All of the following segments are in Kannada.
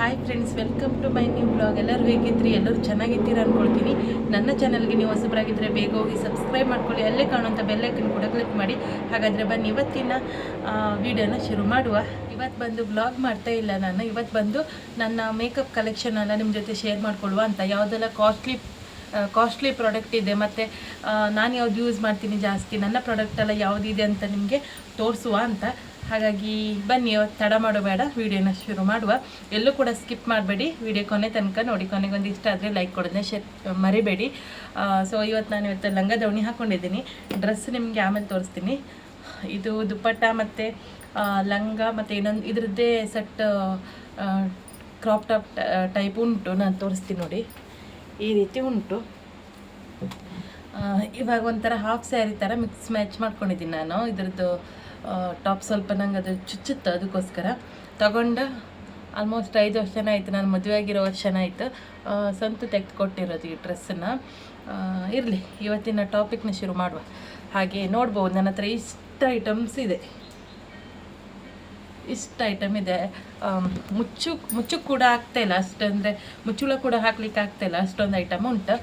Hi friends welcome to my new blog ಎಲ್ಲರೂ ಹೇಗಿದ್ರಿ ಎಲ್ಲರೂ ಚೆನ್ನಾಗಿದ್ದೀರಾ ಅಂದ್ಕೊಳ್ತೀನಿ ನನ್ನ ಚಾನಲ್ಗೆ ನೀವು ಹೊಸಬರಾಗಿದ್ದರೆ ಬೇಗ ಹೋಗಿ ಸಬ್ಸ್ಕ್ರೈಬ್ ಮಾಡ್ಕೊಳ್ಳಿ. ಅಲ್ಲೇ ಕಾಣುವಂಥ ಬೆಲ್ಲೈಕನ್ ಕೂಡ ಕ್ಲಿಕ್ ಮಾಡಿ. ಹಾಗಾದರೆ ಬನ್ನಿ, ಇವತ್ತಿನ ವಿಡಿಯೋನ ಶುರು ಮಾಡುವ. ಇವತ್ತು ಬಂದು ಬ್ಲಾಗ್ ಮಾಡ್ತಾ ಇಲ್ಲ ನಾನು. ಇವತ್ತು ಬಂದು ನನ್ನ ಮೇಕಪ್ ಕಲೆಕ್ಷನ್ ಎಲ್ಲ ನಿಮ್ಮ ಜೊತೆ ಶೇರ್ ಮಾಡ್ಕೊಳ್ಳುವ ಅಂತ. ಯಾವುದೆಲ್ಲ ಕಾಸ್ಟ್ಲಿ ಕಾಸ್ಟ್ಲಿ ಪ್ರಾಡಕ್ಟ್ ಇದೆ ಮತ್ತು ನಾನು ಯಾವ್ದು ಯೂಸ್ ಮಾಡ್ತೀನಿ ಜಾಸ್ತಿ, ನನ್ನ ಪ್ರಾಡಕ್ಟ್ ಎಲ್ಲ ಯಾವುದಿದೆ ಅಂತ ನಿಮಗೆ ತೋರಿಸುವ ಅಂತ. ಹಾಗಾಗಿ ಬನ್ನಿ ತಡ ಮಾಡಬೇಡ ವಿಡಿಯೋನ ಶುರು ಮಾಡುವ. ಎಲ್ಲೂ ಕೂಡ ಸ್ಕಿಪ್ ಮಾಡಬೇಡಿ, ವಿಡಿಯೋ ಕೊನೆ ತನಕ ನೋಡಿ. ಕೊನೆಗೊಂದು ಇಷ್ಟ ಆದರೆ ಲೈಕ್ ಕೊಡೋದನ್ನ ಶೇ, ಮರಿಬೇಡಿ. ಸೊ ಇವತ್ತು ನಾನು ಇವತ್ತು ಲಂಗ ದವಣಿ ಹಾಕ್ಕೊಂಡಿದ್ದೀನಿ ಡ್ರೆಸ್ ನಿಮಗೆ ಆಮೇಲೆ ತೋರಿಸ್ತೀನಿ. ಇದು ದುಪ್ಪಟ್ಟ ಮತ್ತು ಲಂಗ ಮತ್ತು ಇನ್ನೊಂದು, ಇದರದ್ದೇ ಸೆಟ್ ಕ್ರಾಪ್ ಟಾಪ್ ಟೈಪ್ ಉಂಟು. ನಾನು ತೋರಿಸ್ತೀನಿ ನೋಡಿ. ಈ ರೀತಿ ಉಂಟು. ಇವಾಗ ಒಂಥರ ಹಾಫ್ ಸ್ಯಾರಿ ಥರ ಮಿಕ್ಸ್ ಮ್ಯಾಚ್ ಮಾಡ್ಕೊಂಡಿದ್ದೀನಿ ನಾನು. ಇದ್ರದ್ದು ಟಾಪ್ ಸ್ವಲ್ಪ ನಂಗೆ ಅದು ಚುಚ್ಚುತ್ತೆ ಅದಕ್ಕೋಸ್ಕರ. ತಗೊಂಡು ಆಲ್ಮೋಸ್ಟ್ ಐದು ವರ್ಷನ ಆಯಿತು, ನಾನು ಮದುವೆ ಆಗಿರೋ ವರ್ಷನ ಆಯಿತು. ಸಂತು ತೆಗೆದು ಕೊಟ್ಟಿರೋದು ಈ ಡ್ರೆಸ್ಸನ್ನು ಇರಲಿ, ಇವತ್ತಿನ ಟಾಪಿಕ್ನ ಶುರು ಮಾಡುವ. ಹಾಗೆ ನೋಡ್ಬೋದು, ನನ್ನ ಹತ್ರ ಇಷ್ಟ ಐಟಮ್ಸ್ ಇದೆ. ಇಷ್ಟು ಐಟಮ್ ಇದೆ. ಮುಚ್ಚು ಮುಚ್ಚು ಕೂಡ ಆಗ್ತಾ ಇಲ್ಲ, ಅಷ್ಟಂದರೆ ಮುಚ್ಚುಳ ಕೂಡ ಹಾಕ್ಲಿಕ್ಕೆ ಆಗ್ತಾ ಇಲ್ಲ, ಅಷ್ಟೊಂದು ಐಟಮ್ ಉಂಟು.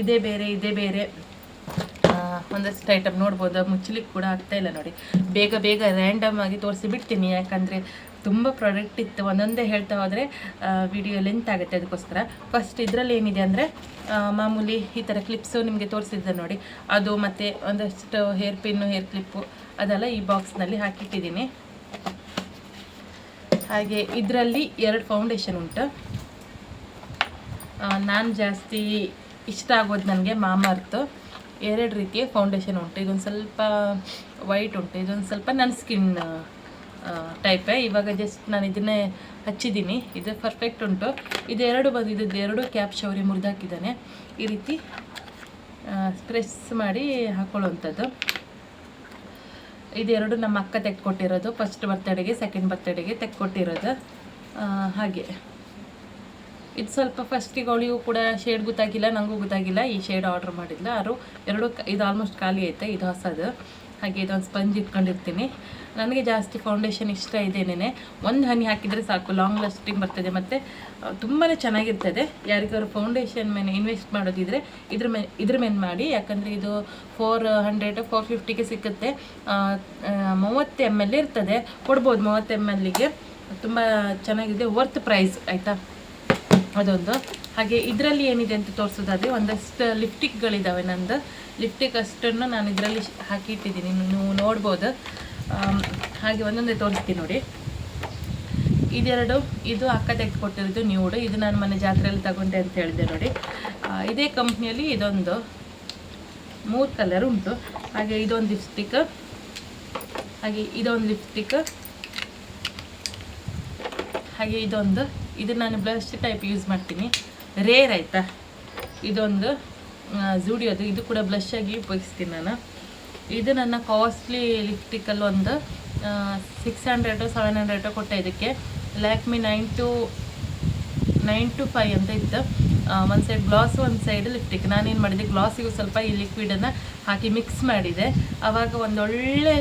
ಇದೇ ಬೇರೆ ಇದೇ ಬೇರೆ. ಒಂದಷ್ಟು ಐಟಮ್ ನೋಡ್ಬೋದು ಮುಚ್ಚಲಿಕ್ಕೆ ಕೂಡ ಆಗ್ತಾ ಇಲ್ಲ ನೋಡಿ. ಬೇಗ ಬೇಗ ರ್ಯಾಂಡಮ್ ಆಗಿ ತೋರಿಸಿ ಬಿಡ್ತೀನಿ ಯಾಕಂದರೆ ತುಂಬ ಪ್ರಾಡಕ್ಟ್ ಇತ್ತು. ಒಂದೊಂದೇ ಹೇಳ್ತಾ ಹೋದರೆ ವಿಡಿಯೋ ಲೆಂತ್ ಆಗುತ್ತೆ ಅದಕ್ಕೋಸ್ಕರ. ಫಸ್ಟ್ ಇದರಲ್ಲಿ ಏನಿದೆ ಅಂದರೆ ಮಾಮೂಲಿ ಈ ಥರ ಕ್ಲಿಪ್ಸು ನಿಮಗೆ ತೋರಿಸಿದ್ದೆ ನೋಡಿ. ಅದು ಮತ್ತು ಒಂದಷ್ಟು ಹೇರ್ ಪಿನ್ನು ಹೇರ್ ಕ್ಲಿಪ್ಪು ಅದೆಲ್ಲ ಈ ಬಾಕ್ಸ್ನಲ್ಲಿ ಹಾಕಿಟ್ಟಿದ್ದೀನಿ. ಹಾಗೆ ಇದರಲ್ಲಿ ಎರಡು ಫೌಂಡೇಶನ್ ಉಂಟು. ನಾನು ಜಾಸ್ತಿ ಇಷ್ಟ ಆಗೋದು ನನಗೆ ಮಾಮಾರ್ತು ಎರಡು ರೀತಿಯ ಫೌಂಡೇಶನ್ ಉಂಟು. ಇದೊಂದು ಸ್ವಲ್ಪ ವೈಟ್ ಉಂಟು. ಇದೊಂದು ಸ್ವಲ್ಪ ನನ್ನ ಸ್ಕಿನ್ ಟೈಪೇ ಇವಾಗ ಜಸ್ಟ್ ನಾನು ಇದನ್ನೇ ಹಚ್ಚಿದ್ದೀನಿ ಇದು ಪರ್ಫೆಕ್ಟ್ ಉಂಟು. ಇದೆರಡು ಬಂದಿದ್ದು ಎರಡು ಕ್ಯಾಪ್ ಶೌರಿ ಮುರಿದಾಕಿದ್ದಾನೆ. ಈ ರೀತಿ ಸ್ಪ್ರೆಸ್ ಮಾಡಿ ಹಾಕೊಳ್ಳುವಂಥದ್ದು. ಇದೆರಡು ನಮ್ಮ ಅಕ್ಕ ತೆಗೆದುಕೊಟ್ಟಿರೋದು. First ಬರ್ತಡೆಗೆ second ಬರ್ತಡೆಗೆ ತೆಗೆದುಕೊಟ್ಟಿರೋದು. ಹಾಗೆ. ಇದು ಸ್ವಲ್ಪ ಫಸ್ಟಿಗೆ ಅವಳಿಗೂ ಕೂಡ ಶೇಡ್ ಗೊತ್ತಾಗಿಲ್ಲ ನನಗೂ ಗೊತ್ತಾಗಿಲ್ಲ. ಈ ಶೇಡ್ ಆರ್ಡ್ರ್ ಮಾಡಿಲ್ಲ ಆರು, ಎರಡು ಇದು ಆಲ್ಮೋಸ್ಟ್ ಖಾಲಿ ಐತೆ, ಇದು ಹೊಸದು. ಹಾಗೆ ಇದೊಂದು ಸ್ಪಂಜ್ ಇಟ್ಕೊಂಡಿರ್ತೀನಿ. ನನಗೆ ಜಾಸ್ತಿ ಫೌಂಡೇಶನ್ ಇಷ್ಟ ಇದೇನೇ ಒಂದು ಹನಿ ಹಾಕಿದರೆ ಸಾಕು ಲಾಂಗ್ ಲಾಸ್ಟಿಂಗ್ ಬರ್ತದೆ. ಮತ್ತು ತುಂಬಾ ಚೆನ್ನಾಗಿರ್ತದೆ. ಯಾರಿಗಾದ್ರು ಫೌಂಡೇಶನ್ ಮೇಲೆ ಇನ್ವೆಸ್ಟ್ ಮಾಡೋದಿದ್ರೆ ಇದ್ರ ಮೇಲೆ ಇದ್ರ ಮೇಲೆ ಮಾಡಿ. ಯಾಕಂದರೆ ಇದು ಫೋರ್ ಹಂಡ್ರೆಡ್ ಫೋರ್ ಫಿಫ್ಟಿಗೆ ಸಿಕ್ಕುತ್ತೆ. ಮೂವತ್ತು ಎಂ ಎಲ್ ಇರ್ತದೆ. ಕೊಡ್ಬೋದು ಮೂವತ್ತು ಎಂ ಎಲ್ಲಿಗೆ ತುಂಬ ಚೆನ್ನಾಗಿದೆ. ವರ್ತ್ ಪ್ರೈಸ್ ಆಯಿತಾ? ಅದೊಂದು. ಹಾಗೆ ಇದರಲ್ಲಿ ಏನಿದೆ ಅಂತ ತೋರಿಸೋದಾದ್ರೆ ಒಂದಷ್ಟು ಲಿಪ್ಟಿಕ್ಗಳಿದ್ದಾವೆ ನಂದು. ಲಿಪ್ಟಿಕ್ ಅಷ್ಟನ್ನು ನಾನು ಇದರಲ್ಲಿ ಹಾಕಿಟ್ಟಿದ್ದೀನಿ. ನೀವು ನೋಡ್ಬೋದು. ಹಾಗೆ ಒಂದೊಂದೇ ತೋರಿಸ್ತೀನಿ ನೋಡಿ. ಇದೆರಡು, ಇದು ಅಕ್ಕ ತೆಗೆದುಕೊಟ್ಟಿರೋದು ನ್ಯೂಡು. ಇದು ನಾನು ಮನೆ ಜಾತ್ರೆಯಲ್ಲಿ ತಗೊಂಡೆ ಅಂತ ಹೇಳಿದೆ ನೋಡಿ. ಇದೇ ಕಂಪ್ನಿಯಲ್ಲಿ ಇದೊಂದು ಮೂರು ಕಲರ್ ಉಂಟು. ಹಾಗೆ ಇದೊಂದು ಲಿಪ್ಸ್ಟಿಕ್ ಹಾಗೆ ಇದೊಂದು ಲಿಪ್ಸ್ಟಿಕ್ ಹಾಗೆ ಇದೊಂದು ಇದು ನಾನು ಬ್ಲಷ್ ಟೈಪ್ ಯೂಸ್ ಮಾಡ್ತೀನಿ. ರೇರ್ ಆಯಿತಾ? ಇದೊಂದು ಜೂಡಿಯೋದು ಇದು ಕೂಡ ಬ್ಲಷ್ ಆಗಿ ಉಪಯೋಗಿಸ್ತೀನಿ ನಾನು. ಇದು ನನ್ನ ಕಾಸ್ಟ್ಲಿ ಲಿಪ್ಟಿಕಲ್ಲಿ ಒಂದು ಸಿಕ್ಸ್ ಹಂಡ್ರೆಡು ಸೆವೆನ್ ಹಂಡ್ರೆಡು ಕೊಟ್ಟೆ ಇದಕ್ಕೆ. Lakme nine two nine two five ಅಂತ ಇತ್ತು. ಒಂದು ಸೈಡ್ ಗ್ಲಾಸ್ ಒಂದು ಸೈಡ್ ಲಿಪ್ಟಿಕ್ ನಾನೇನು ಮಾಡಿದೆ ಗ್ಲಾಸಿಗೂ ಸ್ವಲ್ಪ ಈ ಲಿಕ್ವಿಡನ್ನು ಹಾಕಿ ಮಿಕ್ಸ್ ಮಾಡಿದೆ. ಆವಾಗ ಒಂದೊಳ್ಳೆ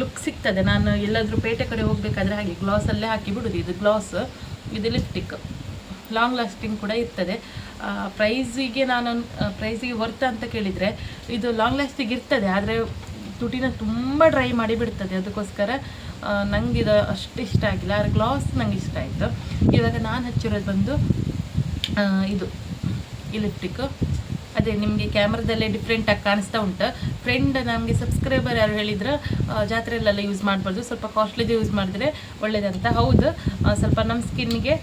ಲುಕ್ ಸಿಗ್ತದೆ. ನಾನು ಎಲ್ಲಾದರೂ ಪೇಟೆ ಕಡೆ ಹೋಗಬೇಕಾದ್ರೆ ಹಾಗೆ ಗ್ಲಾಸಲ್ಲೇ ಹಾಕಿ ಬಿಡೋದು ಇದು ಗ್ಲಾಸ್ ಇದು ಲಿಪ್ಟಿಕ್ ಲಾಂಗ್ ಲಾಸ್ಟಿಂಗ್ ಕೂಡ ಇರ್ತದೆ. ಪ್ರೈಸಿಗೆ ನಾನು ಪ್ರೈಸಿಗೆ ವರ್ತ ಅಂತ ಕೇಳಿದರೆ ಇದು ಲಾಂಗ್ ಲಾಸ್ಟಿಂಗ್ ಇರ್ತದೆ. ಆದರೆ ತುಟಿನ ತುಂಬ ಡ್ರೈ ಮಾಡಿ ಬಿಡ್ತದೆ. ಅದಕ್ಕೋಸ್ಕರ ನಂಗೆ ಇದು ಅಷ್ಟು ಇಷ್ಟ ಆಗಿಲ್ಲ. ಆದರೆ ಗ್ಲಾಸ್ ನಂಗೆ ಇಷ್ಟ ಆಯಿತು. ಇವಾಗ ನಾನು ಹಚ್ಚಿರೋದು ಬಂದು ಇದು ಇಲಿಪ್ಟಿಕ್ ಲಿಪ್ಟಿಕ್ ಅದೇ ನಿಮಗೆ ಕ್ಯಾಮ್ರಾದಲ್ಲೇ ಡಿಫ್ರೆಂಟಾಗಿ ಕಾಣಿಸ್ತಾ ಉಂಟು. ಫ್ರೆಂಡ್ ನಮಗೆ ಸಬ್ಸ್ಕ್ರೈಬರ್ ಯಾರು ಹೇಳಿದ್ರೆ ಜಾತ್ರೆಯಲ್ಲೆಲ್ಲ ಯೂಸ್ ಮಾಡ್ಬೋದು. ಸ್ವಲ್ಪ ಕಾಸ್ಟ್ಲಿದು ಯೂಸ್ ಮಾಡಿದ್ರೆ ಒಳ್ಳೇದಂತ. ಹೌದು. ಸ್ವಲ್ಪ ನಮ್ಮ ಸ್ಕಿನ್ಗೆ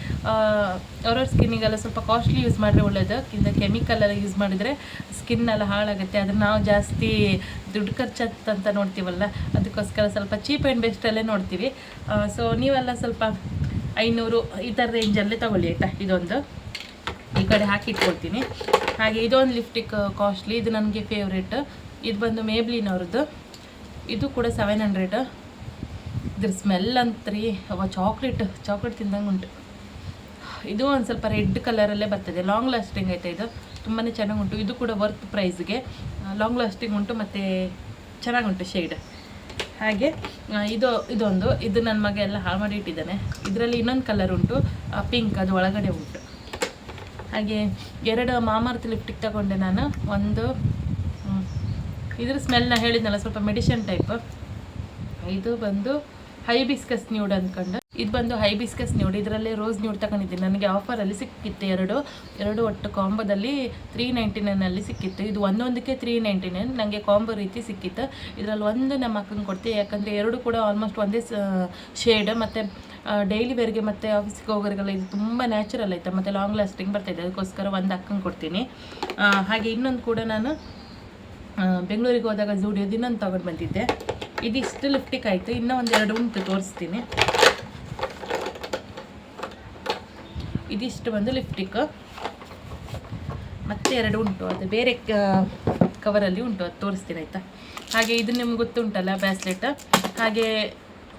ಅವ್ರವ್ರ ಸ್ಕಿನ್ನಿಗೆಲ್ಲ ಸ್ವಲ್ಪ ಕಾಸ್ಟ್ಲಿ ಯೂಸ್ ಮಾಡಿದ್ರೆ ಒಳ್ಳೇದು. ಇಂದ ಕೆಮಿಕಲ್ ಎಲ್ಲ ಯೂಸ್ ಮಾಡಿದರೆ ಸ್ಕಿನ್ ಎಲ್ಲ ಹಾಳಾಗುತ್ತೆ. ಅದನ್ನು ನಾವು ಜಾಸ್ತಿ ದುಡ್ಡು ಖರ್ಚತ್ ಅಂತ ನೋಡ್ತೀವಲ್ಲ, ಅದಕ್ಕೋಸ್ಕರ ಸ್ವಲ್ಪ ಚೀಪ್ ಆ್ಯಂಡ್ ಬೆಸ್ಟಲ್ಲೇ ನೋಡ್ತೀವಿ. ಸೊ ನೀವೆಲ್ಲ ಸ್ವಲ್ಪ ಐನೂರು ಈ ಥರ ರೇಂಜಲ್ಲೇ ತಗೊಳ್ಳಿ ಆಯಿತಾ ಇದೊಂದು. ಈ ಕಡೆ ಹಾಕಿಟ್ಕೊಳ್ತೀನಿ ಹಾಗೆ ಇದೊಂದು ಲಿಪ್ಟಿಕ್ ಕಾಸ್ಟ್ಲಿ ಇದು ನನಗೆ ಫೇವ್ರೇಟ್ ಇದು ಬಂದು ಮೇಬ್ಲಿನ್ ಅವ್ರದ್ದು ಇದು ಕೂಡ ಸೆವೆನ್ ಹಂಡ್ರೆಡ್ ಇದ್ರ ಸ್ಮೆಲ್ ಅಂತ್ರಿ. ಅವ ಚಾಕ್ಲೇಟ್ ಚಾಕ್ಲೇಟ್ ತಿಂದಂಗೆ ಉಂಟು. ಇದು ಒಂದು ಸ್ವಲ್ಪ ರೆಡ್ ಕಲರಲ್ಲೇ ಬರ್ತದೆ. ಲಾಂಗ್ ಲಾಸ್ಟಿಂಗ್ ಐತೆ ಇದು. ತುಂಬಾ ಚೆನ್ನಾಗುಂಟು ಇದು ಕೂಡ ವರ್ತ್ ಪ್ರೈಸ್ಗೆ ಲಾಂಗ್ ಲಾಸ್ಟಿಂಗ್ ಉಂಟು ಮತ್ತು ಚೆನ್ನಾಗುಂಟು ಶೇಡ್ ಹಾಗೆ ಇದು, ಇದೊಂದು. ಇದು ನನ್ನ ಮಗ ಎಲ್ಲ ಹಾಳು ಮಾಡಿ ಇಟ್ಟಿದ್ದಾನೆ. ಇದರಲ್ಲಿ ಇನ್ನೊಂದು ಕಲರ್ ಉಂಟು. ಪಿಂಕ್ ಅದು ಒಳಗಡೆ ಉಂಟು. ಹಾಗೆ ಎರಡು ಮಾಮರ್ತ್ ಲಿಪ್ಟಿಕ್ ತಗೊಂಡೆ ನಾನು. ಒಂದು ಇದ್ರ ಸ್ಮೆಲ್ನ ಹೇಳಿದ್ನಲ್ಲ, ಸ್ವಲ್ಪ ಮೆಡಿಸಿನ್ ಟೈಪ್ ಇದು ಬಂದು ಹೈಬಿಸ್ಕಸ್ ನ್ಯೂಡ್ ಅಂದ್ಕೊಂಡು ಇದು ಬಂದು ಹೈಬಿಸ್ಕಸ್ ನ್ಯೂಡ್ ಇದರಲ್ಲಿ ರೋಸ್ ನ್ಯೂಡ್ ತಗೊಂಡಿದ್ದೀನಿ. ನನಗೆ ಆಫರಲ್ಲಿ ಸಿಕ್ಕಿತ್ತು ಎರಡು. ಎರಡು ಒಟ್ಟು ಕಾಂಬೋದಲ್ಲಿ ತ್ರೀ ನೈಂಟಿ ನೈನಲ್ಲಿ ಸಿಕ್ಕಿತ್ತು. ಇದು ಒಂದೊಂದಕ್ಕೆ ತ್ರೀ ನೈಂಟಿ ನೈನ್ ನನಗೆ ಕಾಂಬೋ ರೀತಿ ಸಿಕ್ಕಿತ್ತು. ಇದರಲ್ಲಿ ಒಂದು ನಮ್ಮ ಅಕ್ಕಂಗೆ ಕೊಡ್ತೀವಿ ಯಾಕಂದರೆ ಎರಡು ಕೂಡ ಆಲ್ಮೋಸ್ಟ್ ಒಂದೇ ಶೇಡ್ ಮತ್ತು ಡೈಲಿ ವೇರ್ಗೆ ಮತ್ತು ಆಫೀಸ್ಗೆ ಹೋಗೋರಿಗೆಲ್ಲ ಇದು ತುಂಬ ನ್ಯಾಚುರಲ್ ಐತೆ, ಮತ್ತು ಲಾಂಗ್ ಲಾಸ್ಟಿಂಗ್ ಬರ್ತಾಯಿದೆ ಅದಕ್ಕೋಸ್ಕರ ಒಂದು ಅಕ್ಕಂಗೆ ಕೊಡ್ತೀನಿ. ಹಾಗೆ ಇನ್ನೊಂದು ಕೂಡ ನಾನು ಬೆಂಗಳೂರಿಗೆ ಹೋದಾಗ ಜೂಡಿಯೋದು ಇನ್ನೊಂದು ತೊಗೊಂಡು ಬಂದಿದ್ದೆ. ಇದಿಷ್ಟು ಲಿಫ್ಟಿಕ್ ಆಯಿತು, ಇನ್ನೂ ಒಂದೆರಡು ಉಂಟು ತೋರಿಸ್ತೀನಿ. ಇದಿಷ್ಟು ಬಂದು ಲಿಫ್ಟಿಕ್ ಮತ್ತೆ ಎರಡು ಉಂಟು, ಅದು ಬೇರೆ ಕವರಲ್ಲಿ ಉಂಟು, ಅದು ತೋರಿಸ್ತೀನಿ ಆಯಿತಾ. ಹಾಗೆ ಇದು ನಿಮ್ಗೆ ಗೊತ್ತುಂಟಲ್ಲ ಬ್ಯಾಸ್ಲೆಟ್ ಹಾಗೆ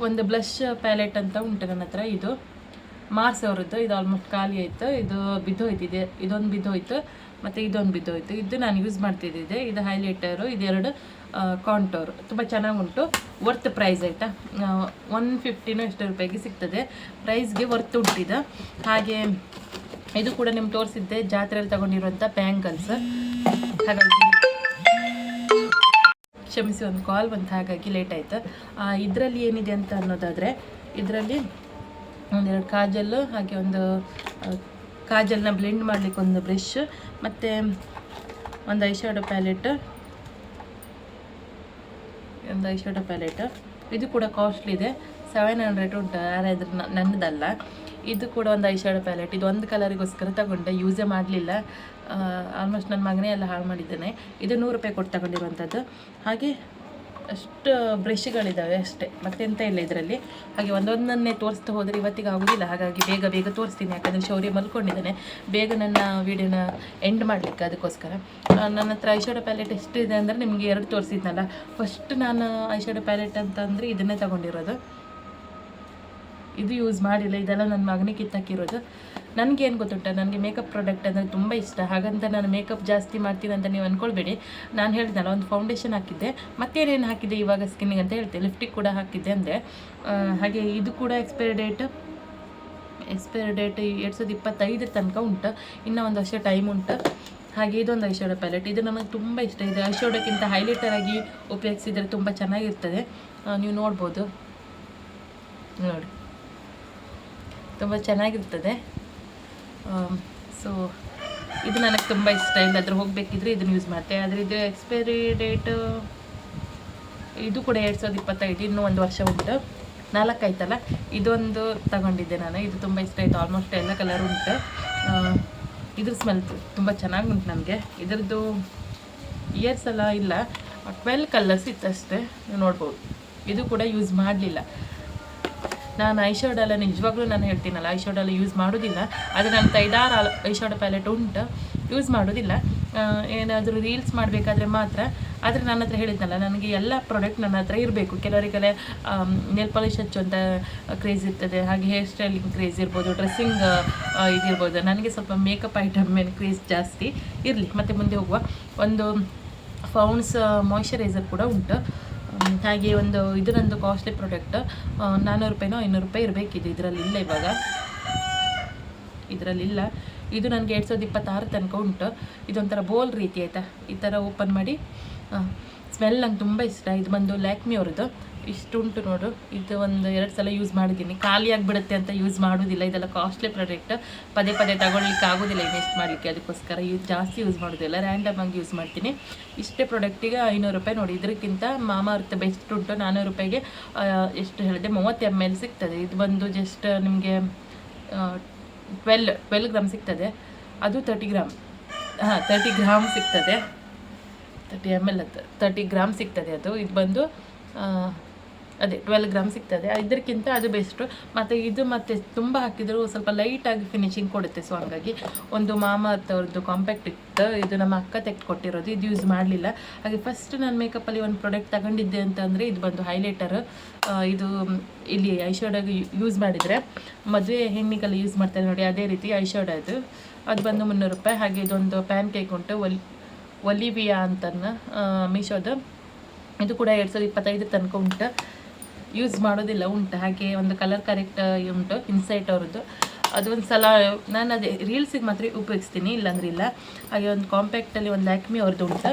ಒಂದು ಬ್ಲಷ್ ಪ್ಯಾಲೆಟ್ ಅಂತ ಉಂಟು ನನ್ನ ಹತ್ರ ಇದು. ಮಾರ್ಸ್ ಅವರದ್ದು, ಇದು ಆಲ್ಮೋಸ್ಟ್ ಖಾಲಿ ಆಯಿತು. ಇದು ಬಿದ್ದೋಯ್ತಿದೆ. ಇದೊಂದು ಬಿದ್ದೋಯ್ತು. ಮತ್ತು ಇದೊಂದು ಬಿದ್ದೋಯ್ತು. ಇದು ನಾನು ಯೂಸ್ ಮಾಡ್ತಿದ್ದಿದ್ದೆ. ಇದು ಹೈಲೈಟರು ಇದೆರಡು ಕಾಂಟೋರ್ ತುಂಬ ಚೆನ್ನಾಗಿ ಉಂಟು ವರ್ತ್ ಪ್ರೈಸ್ ಆಯಿತಾ ಒನ್ ಫಿಫ್ಟಿನೋ ಎಷ್ಟು ರೂಪಾಯಿಗೆ ಸಿಗ್ತದೆ. ಪ್ರೈಸ್ಗೆ ವರ್ತ್ ಉಂಟಿದ. ಹಾಗೆ ಇದು ಕೂಡ ನಿಮ್ಗೆ ತೋರಿಸಿದ್ದೆ. ಜಾತ್ರೆಯಲ್ಲಿ ತಗೊಂಡಿರುವಂಥ ಬ್ಯಾಂಗಲ್ಸ್ ಹಾಗಾಗಿ ಕ್ಷಮಿಸಿ, ಒಂದು ಕಾಲ್ ಬಂತು, ಹಾಗಾಗಿ ಲೇಟ್ ಆಯಿತು. ಇದರಲ್ಲಿ ಏನಿದೆ ಅಂತ ಅನ್ನೋದಾದರೆ, ಇದರಲ್ಲಿ ಒಂದೆರಡು ಕಾಜಲ್ಲು, ಹಾಗೆ ಒಂದು ಕಾಜಲ್ನ ಬ್ಲೆಂಡ್ ಮಾಡಲಿಕ್ಕೆ ಒಂದು ಬ್ರಷ್ ಮತ್ತು ಒಂದು ಐಶ್ಯಾಡೋ ಪ್ಯಾಲೆಟ್ ಒಂದು ಐಶ್ಯಾಡೋ ಪ್ಯಾಲೆಟ್ ಇದು ಕೂಡ ಕಾಸ್ಟ್ಲಿ ಇದೆ. ಸೆವೆನ್ ಹಂಡ್ರೆಡ್ ಉಂಟು, ಯಾರಾದರೂ ನನ್ನದಲ್ಲ. ಇದು ಕೂಡ ಒಂದು ಐಶಾಡೋ ಪ್ಯಾಲೆಟ್ ಇದು ಒಂದು ಕಲರಿಗೋಸ್ಕರ ತಗೊಂಡೆ ಯೂಸೇ ಮಾಡಲಿಲ್ಲ. ಆಲ್ಮೋಸ್ಟ್ ನನ್ನ ಮಗನೇ ಎಲ್ಲ ಹಾಳು ಮಾಡಿದ್ದೇನೆ. ಇದು ನೂರು ರೂಪಾಯಿ ಕೊಟ್ಟು ತಗೊಂಡಿರುವಂಥದ್ದು ಹಾಗೆ ಅಷ್ಟು ಬ್ರಷ್ಗಳಿದ್ದಾವೆ ಅಷ್ಟೇ, ಮತ್ತೆಂತ ಇಲ್ಲ ಇದರಲ್ಲಿ. ಹಾಗೆ ಒಂದೊಂದನ್ನೇ ತೋರಿಸ್ತಾ ಹೋದರೆ ಇವತ್ತಿಗೆ ಆಗೋದಿಲ್ಲ. ಹಾಗಾಗಿ ಬೇಗ ಬೇಗ ತೋರಿಸ್ತೀನಿ. ಯಾಕಂದರೆ ಶೌರ್ಯ ಮಲ್ಕೊಂಡಿದ್ದಾನೆ. ಬೇಗ ನನ್ನ ವೀಡಿಯೋನ ಎಂಡ್ ಮಾಡಲಿಕ್ಕೆ ಅದಕ್ಕೋಸ್ಕರ. ನನ್ನ ಹತ್ರ ಐಶ್ಯಾಡೋ ಪ್ಯಾಲೆಟ್ ಎಷ್ಟಿದೆ ಅಂದರೆ ನಿಮಗೆ ಎರಡು ತೋರಿಸಿದ್ನಲ್ಲ. ಫಸ್ಟ್ ನಾನು ಐಶ್ಯಾಡೋ ಪ್ಯಾಲೆಟ್ ಅಂತಂದರೆ ಇದನ್ನೇ ತಗೊಂಡಿರೋದು. ಇದು ಯೂಸ್ ಮಾಡಿಲ್ಲ. ಇದೆಲ್ಲ ನನ್ನ ಮಗನಿಗೆ ಕಿತ್ತಾಕಿರೋದು. ನನಗೇನು ಗೊತ್ತುಂಟ? ನನಗೆ ಮೇಕಪ್ ಪ್ರಾಡಕ್ಟ್ ಅಂದರೆ ತುಂಬ ಇಷ್ಟ. ಹಾಗಂತ ನಾನು ಮೇಕಪ್ ಜಾಸ್ತಿ ಮಾಡ್ತೀನಿ ಅಂತ ನೀವು ಅಂದ್ಕೊಳ್ಬೇಡಿ ನಾನು ಹೇಳಿದ್ನಲ್ಲ, ಒಂದು ಫೌಂಡೇಶನ್ ಹಾಕಿದ್ದೆ. ಮತ್ತೇನೇನು ಹಾಕಿದ್ದೆ ಇವಾಗ ಸ್ಕಿನ್ನಿಗೆ ಅಂತ ಹೇಳ್ತೆ. ಲಿಫ್ಟಿಗೆ ಕೂಡ ಹಾಕಿದ್ದೆ ಅಂದರೆ ಹಾಗೆ ಇದು ಕೂಡ ಎಕ್ಸ್ಪೈರಿ ಡೇಟ್ ಎಕ್ಸ್ಪೈರಿ ಡೇಟ್ ಎರಡು ಸಾವಿರದ ಇಪ್ಪತ್ತೈದರ ತನಕ ಉಂಟು. ಇನ್ನೂ ಒಂದು ವರ್ಷ ಟೈಮ್ ಉಂಟು. ಹಾಗೆ ಇದೊಂದು ಐಶೋಡ ಪ್ಯಾಲೆಟ್ ಇದು ನನಗೆ ತುಂಬ ಇಷ್ಟ. ಇದೆ ಐಶೋಡಕ್ಕಿಂತ ಹೈಲೈಟರ್ ಆಗಿ ಉಪಯೋಗಿಸಿದರೆ ತುಂಬ ಚೆನ್ನಾಗಿರ್ತದೆ. ನೀವು ನೋಡ್ಬೋದು. ನೋಡಿ. ತುಂಬ ಚೆನ್ನಾಗಿರ್ತದೆ. ಸೊ ಇದು ನನಗೆ ತುಂಬ ಇಷ್ಟ. ಎಲ್ಲಾದರೂ ಹೋಗಬೇಕಿದ್ರೆ ಇದನ್ನು ಯೂಸ್ ಮಾಡ್ತೆ. ಆದರೆ ಇದು ಎಕ್ಸ್ಪೈರಿ ಡೇಟ್ ಇದು ಕೂಡ ಎರಡು ಸಾವಿರದ ಇಪ್ಪತ್ತೈದು, ಇನ್ನೂ ಒಂದು ವರ್ಷ ಉಂಟು. ನಾಲ್ಕಾಯ್ತಲ್ಲ? ಇದೊಂದು ತಗೊಂಡಿದ್ದೆ ನಾನು. ಇದು ತುಂಬ ಇಷ್ಟ ಆಯಿತು. ಆಲ್ಮೋಸ್ಟ್ ಎಲ್ಲ ಕಲರ್ ಉಂಟು. ಇದ್ರ ಸ್ಮೆಲ್ ತುಂಬ ಚೆನ್ನಾಗಿ ಉಂಟು ನನಗೆ ಇದರದ್ದು ಇಯರ್ಸ್ ಎಲ್ಲ ಇಲ್ಲ. ಟ್ವೆಲ್ ಕಲರ್ಸ್ ಇತ್ತು ಅಷ್ಟೇ ನೋಡ್ಬೋದು. ಇದು ಕೂಡ ಯೂಸ್ ಮಾಡಲಿಲ್ಲ. ನಾನು ಐ ನಿಜವಾಗ್ಲೂ ನಾನು ಹೇಳ್ತೀನಲ್ಲ ಐ ಯೂಸ್ ಮಾಡೋದಿಲ್ಲ. ಆದರೆ ನನ್ನ ಐದಾರು ಐಶೋಡ್ ಪ್ಯಾಲೆಟ್ ಉಂಟು ಯೂಸ್ ಮಾಡೋದಿಲ್ಲ. ಏನಾದರೂ ರೀಲ್ಸ್ ಮಾಡಬೇಕಾದ್ರೆ ಮಾತ್ರ. ಆದರೆ ನನ್ನ ಹತ್ರ ಹೇಳಿದ್ನಲ್ಲ, ನನಗೆ ಎಲ್ಲ ಪ್ರಾಡಕ್ಟ್ ನನ್ನ ಹತ್ರ ಇರಬೇಕು. ಕೆಲವರಿಗೆಲ್ಲ ನೆಲ್ ಪಾಲಿಶ್ ಹಚ್ಚುವಂಥ ಕ್ರೇಜ್ ಇರ್ತದೆ, ಹಾಗೆ ಹೇರ್ ಸ್ಟೈಲಿಂಗ್ ಕ್ರೇಜ್ ಇರ್ಬೋದು ಡ್ರೆಸ್ಸಿಂಗ್ ಇದಿರ್ಬೋದು. ನನಗೆ ಸ್ವಲ್ಪ ಮೇಕಪ್ ಐಟಮ್ ಮೇಲೆ ಕ್ರೇಜ್ ಜಾಸ್ತಿ ಇರಲಿ. ಮತ್ತು ಮುಂದೆ ಹೋಗುವ. ಒಂದು ಫೌಂಡ್ಸ್ ಮಾಯ್ಶ್ಚರೈಸರ್ ಕೂಡ ಉಂಟು. ಹಾಗೆ ಒಂದು ಇದು ನಂದು ಕಾಸ್ಟ್ಲಿ ಪ್ರಾಡಕ್ಟ್ ನಾನ್ನೂರು ರೂಪಾಯಿನೋ ಐನೂರು ರೂಪಾಯಿ ಇರಬೇಕಿದೆ ಇದರಲ್ಲಿ ಇಲ್ಲ ಇವಾಗ. ಇದರಲ್ಲಿಲ್ಲ. ಇದು ನನಗೆ ಎರಡು ಸಾವಿರದ ಇಪ್ಪತ್ತಾರು ತನಕ ಉಂಟು. ಇದೊಂಥರ ಬೋಲ್ ರೀತಿ ಆಯಿತಾ? ಈ ಥರ ಓಪನ್ ಮಾಡಿ ಸ್ಮೆಲ್ ನಂಗೆ ತುಂಬ ಇಷ್ಟ. ಇದು ಬಂದು ಲ್ಯಾಕ್ಮಿ ಅವ್ರದ್ದು. ಇಷ್ಟು ಉಂಟು ನೋಡು. ಇದು ಒಂದು ಎರಡು ಸಲ ಯೂಸ್ ಮಾಡಿದ್ದೀನಿ. ಖಾಲಿ ಆಗಿಬಿಡುತ್ತೆ ಅಂತ ಯೂಸ್ ಮಾಡೋದಿಲ್ಲ. ಇದೆಲ್ಲ ಕಾಸ್ಟ್ಲಿ ಪ್ರಾಡಕ್ಟ್ ಪದೇ ಪದೇ ತಗೊಳ್ಲಿಕ್ಕೆ ಆಗೋದಿಲ್ಲ ಇನ್ವೆಸ್ಟ್ ಮಾಡಲಿಕ್ಕೆ. ಅದಕ್ಕೋಸ್ಕರ ಯೂಸ್ ಜಾಸ್ತಿ ಯೂಸ್ ಮಾಡೋದಿಲ್ಲ. ರ್ಯಾಂಡಮ್ ಆಗಿ ಯೂಸ್ ಮಾಡ್ತೀನಿ. ಇಷ್ಟೇ ಪ್ರಾಡಕ್ಟಿಗೆ ಐನೂರು ರೂಪಾಯಿ ನೋಡಿ. ಇದಕ್ಕಿಂತ ಮಾಮ ಬೆಸ್ಟ್ ಉಂಟು. ನಾನ್ನೂರು ರೂಪಾಯಿಗೆ ಎಷ್ಟು ಹೇಳಿದೆ? ಮೂವತ್ತು ಎಂ ಎಲ್ ಸಿಗ್ತದೆ. ಇದು ಬಂದು ಜಸ್ಟ್ ನಿಮಗೆ ಟ್ವೆಲ್ ಟ್ವೆಲ್ ಗ್ರಾಮ್ ಸಿಗ್ತದೆ. ಅದು ತರ್ಟಿ ಗ್ರಾಮ್ ಹಾಂ ತರ್ಟಿ ಗ್ರಾಮ್ ಸಿಗ್ತದೆ. Thirty M L thirty gram ಸಿಗ್ತದೆ ಅದು. ಇದು ಬಂದು ಅದೇ ಟ್ವೆಲ್ ಗ್ರಾಮ್ ಸಿಗ್ತದೆ. ಇದಕ್ಕಿಂತ ಅದು ಬೆಸ್ಟು ಮತ್ತು ಇದು ಮತ್ತೆ ತುಂಬ ಹಾಕಿದರೂ ಸ್ವಲ್ಪ ಲೈಟಾಗಿ ಫಿನಿಶಿಂಗ್ ಕೊಡುತ್ತೆ ಸೊ ಹಂಗಾಗಿ ಒಂದು ಮಾಮ ಅವ್ರದ್ದು ಕಾಂಪ್ಯಾಕ್ಟ್ ಇತ್ತು. ಇದು ನಮ್ಮ ಅಕ್ಕ ತೆಗೆದು ಕೊಟ್ಟಿರೋದು ಇದು ಯೂಸ್ ಮಾಡಲಿಲ್ಲ. ಹಾಗೆ ಫಸ್ಟ್ ನಾನು ಮೇಕಪ್ಪಲ್ಲಿ ಒಂದು ಪ್ರಾಡಕ್ಟ್ ತಗೊಂಡಿದ್ದೆ ಅಂತಂದರೆ ಇದು ಬಂದು ಹೈಲೈಟರ್ ಇದು ಇಲ್ಲಿ ಐಶ್ಯಾಡೋಗೆ ಯೂಸ್ ಮಾಡಿದರೆ. ಮದುವೆ ಹೆಣ್ಣಿಗೆಲ್ಲ ಯೂಸ್ ಮಾಡ್ತಾರೆ ನೋಡಿ, ಅದೇ ರೀತಿ ಐಶೋಡ ಅದು. ಅದು ಬಂದು ಮುನ್ನೂರು ರೂಪಾಯಿ. ಹಾಗೆ ಇದೊಂದು ಪ್ಯಾನ್ ಕೇಕ್ ಉಂಟು. ಒಲಿ, ಒಲಿವಿಯಾ ಅಂತನ್ನ ಮೀಶೋದು. ಇದು ಕೂಡ ಎರಡು ಸಾವಿರದ ಇಪ್ಪತ್ತೈದು ತನಕ ಉಂಟು. ಯೂಸ್ ಮಾಡೋದಿಲ್ಲ. ಉಂಟು. ಹಾಗೆ ಒಂದು ಕಲರ್ ಕರೆಕ್ಟ್ ಉಂಟು ಇನ್ಸೈಟ್ ಅವ್ರದ್ದು. ಅದು ಒಂದು ಸಲ ನಾನು ಅದೇ ರೀಲ್ಸಿಗೆ ಮಾತ್ರ ಉಪಯೋಗಿಸ್ತೀನಿ, ಇಲ್ಲಾಂದ್ರೆ ಇಲ್ಲ. ಹಾಗೆ ಒಂದು ಕಾಂಪ್ಯಾಕ್ಟಲ್ಲಿ ಒಂದು ಲ್ಯಾಕ್ಮಿ ಅವ್ರದ್ದು ಉಂಟು.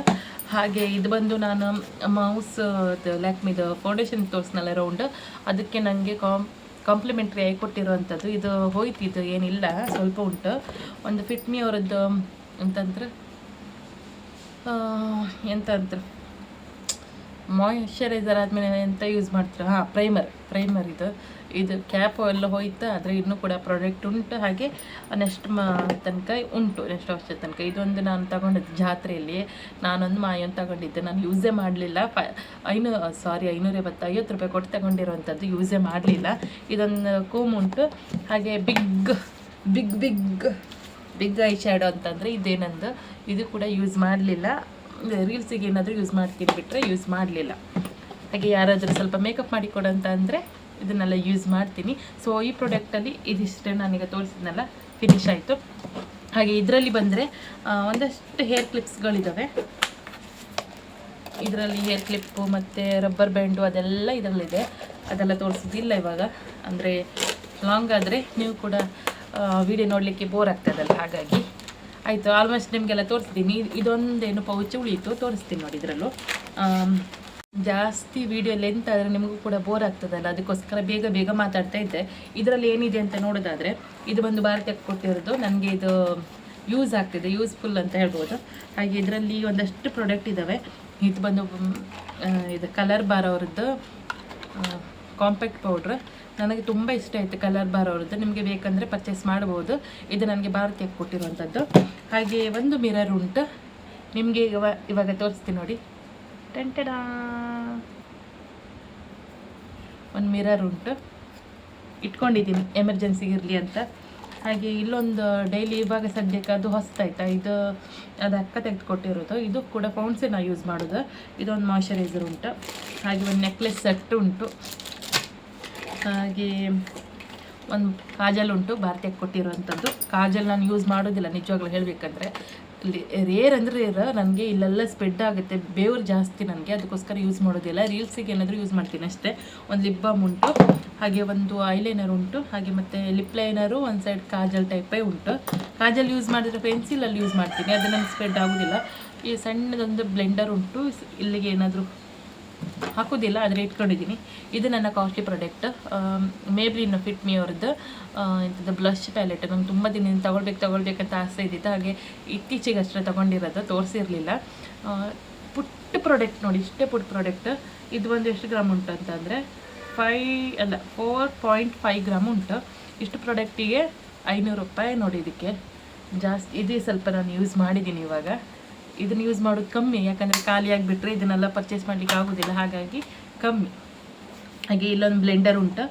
ಹಾಗೆ ಇದು ಬಂದು ನಾನು ಮೌಸ್ ಲ್ಯಾಕ್ಮಿದು ಫೌಂಡೇಶನ್ ತೋರಿಸ್ನಲ್ಲ ರೌಂಡ್ ಅದಕ್ಕೆ ನನಗೆ ಕಾಂ ಕಾಂಪ್ಲಿಮೆಂಟ್ರಿ ಆಗಿ ಕೊಟ್ಟಿರುವಂಥದ್ದು ಇದು ಹೋಯ್ತು ಇದು ಏನಿಲ್ಲ, ಸ್ವಲ್ಪ ಉಂಟು. ಒಂದು ಫಿಟ್ಮಿ ಅವರದ್ದು ಅಂತಂದ್ರೆ ಎಂತ ಮಾಯಿಶ್ಚರೈಸರ್ ಆದಮೇಲೆ ಎಂತ ಯೂಸ್ ಮಾಡ್ತೀರಾ? ಹಾಂ ಪ್ರೈಮರ್ ಪ್ರೈಮರ್ ಇದು. ಇದು ಕ್ಯಾಪು ಎಲ್ಲ ಹೋಯ್ತು, ಆದರೆ ಇನ್ನೂ ಕೂಡ ಪ್ರಾಡಕ್ಟ್ ಉಂಟು. ಹಾಗೆ ನೆಕ್ಸ್ಟ್ ಮ ತನಕ ಉಂಟು ನೆಕ್ಸ್ಟ್ ವರ್ಷದ ತನಕ. ಇದೊಂದು ನಾನು ತಗೊಂಡಿದ್ದು ಜಾತ್ರೆಯಲ್ಲಿ. ನಾನೊಂದು ಮಾಯೊಂದು ತಗೊಂಡಿದ್ದೆ. ನಾನು ಯೂಸೇ ಮಾಡಲಿಲ್ಲ. ಫ, ಐನೂ ಸಾರಿ ಐನೂರೈವತ್ತು ಐವತ್ತು ರೂಪಾಯಿ ಕೊಟ್ಟು ತಗೊಂಡಿರೋವಂಥದ್ದು ಯೂಸೇ ಮಾಡಲಿಲ್ಲ. ಇದೊಂದು ಕೂಮ್ ಉಂಟು. ಹಾಗೆ big big big big eye shadow ಅಂತಂದರೆ ಇದೇನಂದು ಇದು ಕೂಡ ಯೂಸ್ ಮಾಡಲಿಲ್ಲ. ರೀಲ್ಸಿಗೆ ಏನಾದರೂ ಯೂಸ್ ಮಾಡ್ತೀನಿ ಬಿಟ್ಟರೆ ಯೂಸ್ ಮಾಡಲಿಲ್ಲ. ಹಾಗೆ ಯಾರಾದರೂ ಸ್ವಲ್ಪ ಮೇಕಪ್ ಮಾಡಿ ಕೊಡು ಅಂತ ಅಂದರೆ ಇದನ್ನೆಲ್ಲ ಯೂಸ್ ಮಾಡ್ತೀನಿ. ಸೊ ಈ ಪ್ರಾಡಕ್ಟಲ್ಲಿ ಇದಿಷ್ಟೇ ನಾನೀಗ ತೋರಿಸಿದ್ನಲ್ಲ ಫಿನಿಶ್ ಆಯಿತು. ಹಾಗೆ ಇದರಲ್ಲಿ ಬಂದರೆ ಒಂದಷ್ಟು ಹೇರ್ ಕ್ಲಿಪ್ಸ್ಗಳಿದ್ದಾವೆ ಇದರಲ್ಲಿ ಹೇರ್ ಕ್ಲಿಪ್ಪು ಮತ್ತು ರಬ್ಬರ್ ಬ್ಯಾಂಡು ಅದೆಲ್ಲ ಇದರಲ್ಲಿದೆ. ಅದೆಲ್ಲ ತೋರಿಸಿದ್ದಿಲ್ಲ ಇವಾಗ. ಅಂದರೆ ಲಾಂಗ್ ಆದರೆ ನೀವು ಕೂಡ ವಿಡಿಯೋ ನೋಡಲಿಕ್ಕೆ ಬೋರ್ ಆಗ್ತದಲ್ಲ, ಹಾಗಾಗಿ. ಆಯಿತು ಆಲ್ಮೋಸ್ಟ್ ನಿಮಗೆಲ್ಲ ತೋರಿಸ್ತೀನಿ. ಇದೊಂದೇನು ಪೌಚ್ ಉಳಿಯಿತು, ತೋರಿಸ್ತೀನಿ ನೋಡಿ ಇದರಲ್ಲೂ. ಜಾಸ್ತಿ ವೀಡಿಯೋ ಲೆಂತ್ ಆದರೆ ನಿಮಗೂ ಕೂಡ ಬೋರ್ ಆಗ್ತದಲ್ಲ, ಅದಕ್ಕೋಸ್ಕರ ಬೇಗ ಬೇಗ ಮಾತಾಡ್ತಾ ಇದ್ದೆ. ಇದರಲ್ಲಿ ಏನಿದೆ ಅಂತ ನೋಡೋದಾದರೆ, ಇದು ಬಂದು ಭಾರತಕ್ಕೆ ಕೊಟ್ಟಿರೋದು, ನನಗೆ ಇದು ಯೂಸ್ ಆಗ್ತಿದೆ ಯೂಸ್ಫುಲ್ ಅಂತ ಹೇಳ್ಬೋದು. ಹಾಗೆ ಇದರಲ್ಲಿ ಒಂದಷ್ಟು ಪ್ರಾಡಕ್ಟ್ ಇದ್ದಾವೆ ಇದು ಬಂದು ಇದು ಕಲರ್ ಬಾರ್ ಅವ್ರದ್ದು ಕಾಂಪ್ಯಾಕ್ಟ್ ಪೌಡ್ರ್ ನನಗೆ ತುಂಬ ಇಷ್ಟ ಆಯಿತು ಕಲರ್ ಬಾರ್ ಅವ್ರದ್ದು ನಿಮಗೆ ಬೇಕಂದರೆ ಪರ್ಚೇಸ್ ಮಾಡ್ಬೋದು. ಇದು ನನಗೆ ಭಾರತೀಯಕ್ಕೆ ಕೊಟ್ಟಿರುವಂಥದ್ದು ಹಾಗೆ ಒಂದು ಮಿರರ್ ಉಂಟು. ನಿಮಗೆ ಇವ, ಇವಾಗ ತೋರಿಸ್ತೀನಿ ನೋಡಿ. ಟೆಂಟೆಡಾ ಒಂದು ಮಿರರ್ ಉಂಟು. ಇಟ್ಕೊಂಡಿದ್ದೀನಿ ಎಮರ್ಜೆನ್ಸಿಗೆ ಇರಲಿ ಅಂತ. ಹಾಗೆ ಇಲ್ಲೊಂದು ಡೈಲಿ ಇವಾಗ ಸದ್ಯಕ್ಕೆ ಅದು ಹೊಸ್ತಾಯ್ತಾ? ಇದು ಅದು ಅಕ್ಕ ತೆಗೆದುಕೊಟ್ಟಿರೋದು. ಇದು ಕೂಡ ಫೌಂಡ್ಸೇ ಯೂಸ್ ಮಾಡೋದು. ಇದೊಂದು ಮಾಯ್ಚರೈಸರ್ ಉಂಟು. ಹಾಗೆ ಒಂದು ನೆಕ್ಲೆಸ್ ಸೆಟ್ ಉಂಟು. ಹಾಗೆ ಒಂದು ಕಾಜಲ್ ಉಂಟು ಭಾರತಕ್ಕೆ ಕೊಟ್ಟಿರುವಂಥದ್ದು. ಕಾಜಲ್ ನಾನು ಯೂಸ್ ಮಾಡೋದಿಲ್ಲ, ನಿಜವಾಗ್ಲೂ ಹೇಳಬೇಕಂದ್ರೆ. ರೇರ್ ಅಂದರೆ ರೇರ್ ನನಗೆ ಇಲ್ಲೆಲ್ಲ ಸ್ಪ್ರೆಡ್ ಆಗುತ್ತೆ. ಬೇವ್ರು ಜಾಸ್ತಿ ನನಗೆ, ಅದಕ್ಕೋಸ್ಕರ ಯೂಸ್ ಮಾಡೋದಿಲ್ಲ. ರೀಲ್ಸಿಗೆ ಏನಾದರೂ ಯೂಸ್ ಮಾಡ್ತೀನಿ ಅಷ್ಟೇ. ಒಂದು ಲಿಪ್ ಬಾಮ್ ಉಂಟು, ಹಾಗೆ ಒಂದು ಐಲೈನರ್ ಉಂಟು, ಹಾಗೆ ಮತ್ತು ಲಿಪ್ ಲೈನರು ಒಂದು ಸೈಡ್ ಕಾಜಲ್ ಟೈಪೇ ಉಂಟು. ಕಾಜಲ್ ಯೂಸ್ ಮಾಡಿದ್ರೆ ಪೆನ್ಸಿಲಲ್ಲಿ ಯೂಸ್ ಮಾಡ್ತೀನಿ. ಅದು ನನಗೆ ಸ್ಪ್ರೆಡ್ ಆಗೋದಿಲ್ಲ. ಈ ಸಣ್ಣದೊಂದು ಬ್ಲೆಂಡರ್ ಉಂಟು. ಇಲ್ಲಿಗೆ ಏನಾದರೂ ಹಾಕೋದಿಲ್ಲ ಆದರೆ ಇಟ್ಕೊಂಡಿದ್ದೀನಿ. ಇದು ನನ್ನ costly product Maybelline fit me ಅವ್ರದ್ದು ಇಂಥದ್ದು ಬ್ಲಷ್ ಪ್ಯಾಲೆಟ್ ನಂಗೆ ತುಂಬ ದಿನದಿಂದ ತೊಗೊಳ್ಬೇಕು ತಗೊಳ್ಬೇಕಂತ ಆಸೆ ಇದ್ದಿತ್ತು. ಹಾಗೆ ಇತ್ತೀಚೆಗೆ ಅಷ್ಟೇ ತೊಗೊಂಡಿರೋದು, ತೋರಿಸಿರಲಿಲ್ಲ. ಪುಟ್ಟ ಪ್ರಾಡಕ್ಟ್ ನೋಡಿ, ಇಷ್ಟೇ ಪುಟ್ಟ ಪ್ರಾಡಕ್ಟ್ ಇದು ಒಂದು ಎಷ್ಟು ಗ್ರಾಮ್ ಉಂಟು ಅಂತಂದರೆ ಫೈ ಅಲ್ಲ ಫೋರ್ ಪಾಯಿಂಟ್ ಫೈವ್ ಗ್ರಾಮ್ ಉಂಟು. ಇಷ್ಟು ಪ್ರಾಡಕ್ಟಿಗೆ ಐನೂರು ರೂಪಾಯಿ ನೋಡಿ ಇದಕ್ಕೆ. ಜಾಸ್ತಿ, ಇದೇ ಸ್ವಲ್ಪ ನಾನು ಯೂಸ್ ಮಾಡಿದ್ದೀನಿ ಇವಾಗ. ಇದನ್ನು ಯೂಸ್ ಮಾಡೋದು ಕಮ್ಮಿ. ಯಾಕಂದರೆ ಖಾಲಿ ಆಗಿಬಿಟ್ರೆ ಇದನ್ನೆಲ್ಲ ಪರ್ಚೇಸ್ ಮಾಡಲಿಕ್ಕೆ ಆಗೋದಿಲ್ಲ. ಹಾಗಾಗಿ ಕಮ್ಮಿ. ಹಾಗೆ ಇಲ್ಲೊಂದು ಬ್ಲೆಂಡರ್ ಉಂಟು.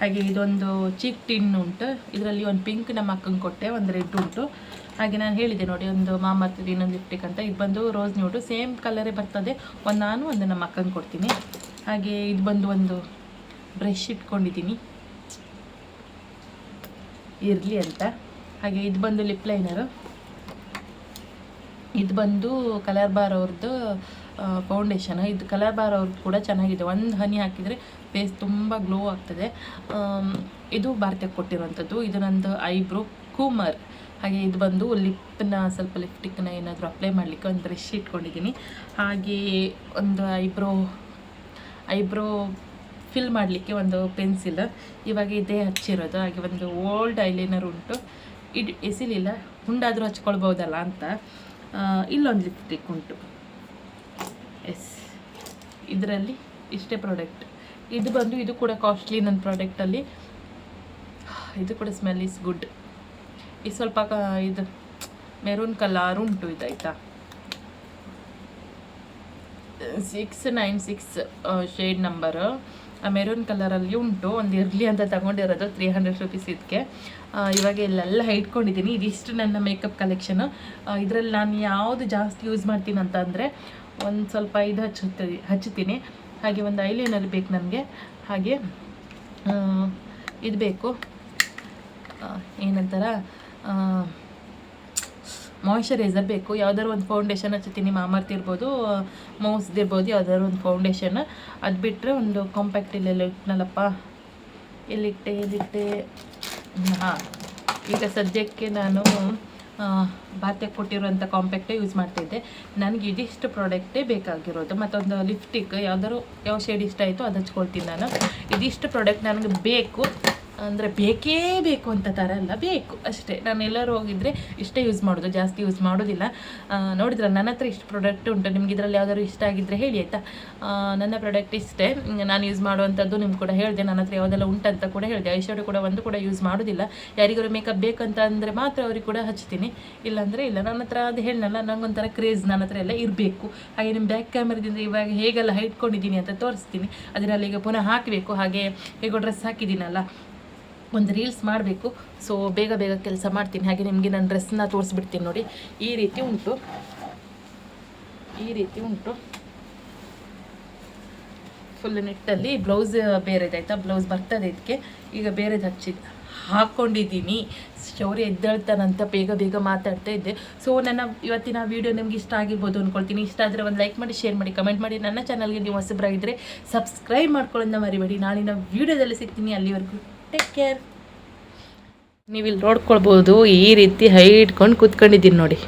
ಹಾಗೆ ಇದೊಂದು ಚಿಕ್ ಟಿನ್ ಉಂಟು. ಇದರಲ್ಲಿ ಒಂದು ಪಿಂಕ್ ನಮ್ಮ ಅಕ್ಕಂಗೆ ಕೊಟ್ಟೆ, ಒಂದು ರೆಡ್ ಉಂಟು. ಹಾಗೆ ನಾನು ಹೇಳಿದೆ ನೋಡಿ, ಒಂದು ಮಾಮರ್ತ್ ಇನ್ನೊಂದು ಲಿಪ್ಟಿಕ್ ಅಂತ. ಇದು ಬಂದು ರೋಸ್ ನೋಡು ಸೇಮ್ ಕಲರೇ ಬರ್ತದೆ. ಒಂದು ನಾನು ಒಂದು ನಮ್ಮ ಅಕ್ಕಂಗೆ ಕೊಡ್ತೀನಿ. ಹಾಗೆ ಇದು ಬಂದು ಒಂದು ಬ್ರಷ್ ಇಟ್ಕೊಂಡಿದ್ದೀನಿ. ಇರಲಿ ಅಂತ. ಹಾಗೆ ಇದು ಬಂದು ಲಿಪ್ ಲೈನರು ಇದು ಬಂದು ಕಲರ್ ಬಾರ್ ಅವ್ರದ್ದು ಫೌಂಡೇಶನ್ ಇದು ಕಲರ್ ಬಾರ್ ಅವ್ರದ್ದು ಕೂಡ ಚೆನ್ನಾಗಿದೆ. ಒಂದು ಹನಿ ಹಾಕಿದರೆ ಫೇಸ್ ತುಂಬ ಗ್ಲೋ ಆಗ್ತದೆ. ಇದು ಭಾರತಕ್ಕೆ ಕೊಟ್ಟಿರುವಂಥದ್ದು. ಇದು ನಂದು ಐಬ್ರೋ ಕೂಮರ್ ಹಾಗೆ ಇದು ಬಂದು ಲಿಪ್ನ ಸ್ವಲ್ಪ ಲಿಪ್ಟಿಕ್ನ ಏನಾದರೂ ಅಪ್ಲೈ ಮಾಡಲಿಕ್ಕೆ ಒಂದು ಬ್ರಷ್ ಇಟ್ಕೊಂಡಿದ್ದೀನಿ. ಹಾಗೆ ಒಂದು ಐಬ್ರೋ ಐಬ್ರೋ ಫಿಲ್ ಮಾಡಲಿಕ್ಕೆ ಒಂದು ಪೆನ್ಸಿಲ್ ಇವಾಗ ಇದೇ ಹಚ್ಚಿರೋದು. ಹಾಗೆ ಒಂದು ಓಲ್ಡ್ ಐಲೈನರ್ ಉಂಟು. ಇಡ್ ಎಸಿಲಿಲ್ಲ. ಹುಂಡಾದರೂ ಹಚ್ಕೊಳ್ಬೋದಲ್ಲ ಅಂತ. ಇಲ್ಲೊಂದು ಲಿಪ್ಸ್ಟಿಕ್ ಉಂಟು. ಎಸ್ ಇದರಲ್ಲಿ ಇಷ್ಟೇ ಪ್ರಾಡಕ್ಟ್ ಇದು ಬಂದು ಇದು ಕೂಡ ಕಾಸ್ಟ್ಲಿ ನನ್ನ ಪ್ರಾಡಕ್ಟಲ್ಲಿ ಇದು ಕೂಡ ಸ್ಮೆಲ್ ಈಸ್ ಗುಡ್ ಇದು ಸ್ವಲ್ಪ ಇದು ಮೆರೂನ್ ಕಲರ್ ಉಂಟು ಇದಾಯ್ತಾ six nine six shade number maroon ಕಲರಲ್ಲಿ ಉಂಟು. ಒಂದು ಇರಲಿ ಅಂತ ತಗೊಂಡಿರೋದು ತ್ರೀ ಹಂಡ್ರೆಡ್ ರುಪೀಸ್ ಇದಕ್ಕೆ ಇವಾಗ ಇಲ್ಲೆಲ್ಲ ಇಟ್ಕೊಂಡಿದ್ದೀನಿ. ಇದಿಷ್ಟು ನನ್ನ ಮೇಕಪ್ ಕಲೆಕ್ಷನು ಇದರಲ್ಲಿ ನಾನು ಯಾವುದು ಜಾಸ್ತಿ ಯೂಸ್ ಮಾಡ್ತೀನಿ ಅಂತ ಅಂದರೆ ಒಂದು ಸ್ವಲ್ಪ ಇದು ಹಚ್ಚುತ್ತೀನಿ ಹಚ್ಚುತ್ತೀನಿ. ಹಾಗೆ ಒಂದು ಐಲೈನರ್ ಬೇಕು ನನಗೆ. ಹಾಗೆ ಇದು ಬೇಕು ಆ, ಏನಂತಾರ? ಮಾಯ್ಶ್ಚರೈಸರ್ ಬೇಕು. ಯಾವ್ದಾದ್ರು ಒಂದು ಫೌಂಡೇಶನ್ ಹಚ್ತೀನಿ ಮಾಮರ್ತಿ ಇರ್ಬೋದು ಮೌಸ್ದು ಇರ್ಬೋದು, ಯಾವ್ದಾದ್ರು ಒಂದು ಫೌಂಡೇಶನ್ ಅದು ಬಿಟ್ಟರೆ ಒಂದು ಕಾಂಪ್ಯಾಕ್ಟ್ ಇಲ್ಲೆಲ್ಲ ಇಟ್ನಲ್ಲಪ್ಪ. ಎಲ್ಲಿಟ್ಟೆ ಎಲ್ಲಿಟ್ಟೆ ಹಾಂ. ಈಗ ಸದ್ಯಕ್ಕೆ ನಾನು ಬಾತೆ ಕೊಟ್ಟಿರುವಂಥ ಕಾಂಪ್ಯಾಕ್ಟೇ ಯೂಸ್ ಮಾಡ್ತಿದ್ದೆ ನನಗೆ ಇದಿಷ್ಟು ಪ್ರಾಡಕ್ಟೇ ಬೇಕಾಗಿರೋದು. ಮತ್ತೊಂದು ಲಿಪ್ಸ್ಟಿಕ್ ಯಾವ್ದಾದ್ರು, ಯಾವ ಶೇಡ್ ಇಷ್ಟ ಆಯಿತು ಅದು ಹಚ್ಕೊಳ್ತೀನಿ ನಾನು. ಇದಿಷ್ಟು ಪ್ರಾಡಕ್ಟ್ ನನಗೆ ಬೇಕು. ಅಂದರೆ ಬೇಕೇ ಬೇಕು ಅಂತ ಥರ ಅಲ್ಲ, ಬೇಕು ಅಷ್ಟೇ. ನಾನು ಎಲ್ಲರೂ ಹೋಗಿದ್ರೆ ಇಷ್ಟೇ ಯೂಸ್ ಮಾಡೋದು, ಜಾಸ್ತಿ ಯೂಸ್ ಮಾಡೋದಿಲ್ಲ. ನೋಡಿದ್ರೆ ನನ್ನ ಹತ್ರ ಇಷ್ಟು ಪ್ರಾಡಕ್ಟ್ ಉಂಟು, ನಿಮ್ಗೆ ಇದರಲ್ಲಿ ಯಾವ್ದಾದ್ರು ಇಷ್ಟ ಆಗಿದ್ದರೆ ಹೇಳಿ ಆಯಿತಾ? ನನ್ನ ಪ್ರಾಡಕ್ಟ್ ಇಷ್ಟೇ. ನಾನು ಯೂಸ್ ಮಾಡುವಂಥದ್ದು ನಿಮ್ಗೆ ಕೂಡ ಹೇಳಿದೆ, ನನ್ನ ಹತ್ರ ಯಾವುದೆಲ್ಲ ಉಂಟಂತ ಕೂಡ ಹೇಳಿದೆ. ಐಶ್ವರ್ಯ ಕೂಡ ಒಂದು ಕೂಡ ಯೂಸ್ ಮಾಡೋದಿಲ್ಲ. ಯಾರಿಗಾರು ಮೇಕಪ್ ಬೇಕಂತ ಅಂದರೆ ಮಾತ್ರ ಅವ್ರಿಗೆ ಕೂಡ ಹಚ್ತೀನಿ. ಇಲ್ಲಾಂದರೆ ಇಲ್ಲ, ನನ್ನ ಹತ್ರ ಅದು ಹೇಳಲ್ಲ ನಂಗೊಂಥರ ಕ್ರೇಜ್ ನನ್ನ ಹತ್ರ ಎಲ್ಲ ಇರಬೇಕು. ಹಾಗೆ ನಿಮ್ಮ ಬ್ಯಾಕ್ ಕ್ಯಾಮ್ರದಿಂದ ಇವಾಗ ಹೇಗೆಲ್ಲ ಹೈಟ್ಕೊಂಡಿದ್ದೀನಿ ಅಂತ ತೋರಿಸ್ತೀನಿ. ಅದರಲ್ಲಿ ಈಗ ಪುನಃ ಹಾಕಬೇಕು. ಹಾಗೆ ಹೇಗೋ ಡ್ರೆಸ್ ಹಾಕಿದ್ದೀನಲ್ಲ. ಒಂದು ರೀಲ್ಸ್ ಮಾಡಬೇಕು. ಸೊ ಬೇಗ ಬೇಗ ಕೆಲಸ ಮಾಡ್ತೀನಿ. ಹಾಗೆ ನಿಮಗೆ ನನ್ನ ಡ್ರೆಸ್ನ ತೋರಿಸ್ಬಿಡ್ತೀನಿ ನೋಡಿ. ಈ ರೀತಿ ಉಂಟು. ಈ ರೀತಿ ಉಂಟು. ಫುಲ್ ನೆಟ್ಟಲ್ಲಿ ಬ್ಲೌಸ್ ಬೇರೆದು ಆಯಿತಾ? ಬ್ಲೌಸ್ ಬರ್ತದೆ ಇದಕ್ಕೆ ಈಗ ಬೇರೆದು ಹಚ್ಚಿ ಹಾಕ್ಕೊಂಡಿದ್ದೀನಿ ಶೌರ್ಯ ಎದ್ದೇಳ್ತಾನಂತ ಬೇಗ ಬೇಗ ಮಾತಾಡ್ತಾ ಇದ್ದೆ. ಸೊ ನನ್ನ ಇವತ್ತಿನ ವಿಡಿಯೋ ನಿಮ್ಗೆ ಇಷ್ಟ ಆಗಿರ್ಬೋದು ಅಂದ್ಕೊಳ್ತೀನಿ ಇಷ್ಟ ಆದರೆ ಒಂದು ಲೈಕ್ ಮಾಡಿ ಶೇರ್ ಮಾಡಿ ಕಮೆಂಟ್ ಮಾಡಿ. ನನ್ನ ಚಾನಲ್ಗೆ ನೀವು ಹೊಸಬ್ರಾಗಿದ್ದರೆ ಸಬ್ಸ್ಕ್ರೈಬ್ ಮಾಡ್ಕೊಳ್ಳೋದನ್ನ ಮರಿಬೇಡಿ. ನಾಳಿನ ವೀಡಿಯೋದಲ್ಲಿ ಸಿಗ್ತೀನಿ ಅಲ್ಲಿವರೆಗೂ. ಟೇಕ್ ಕೇರ್ ನೀವು ಇಲ್ಲಿ ನೋಡ್ಕೊಳ್ಬೋದು ಈ ರೀತಿ ಹೈ ಇಟ್ಕೊಂಡು ಕೂತ್ಕೊಂಡಿದ್ದೀನಿ ನೋಡಿ.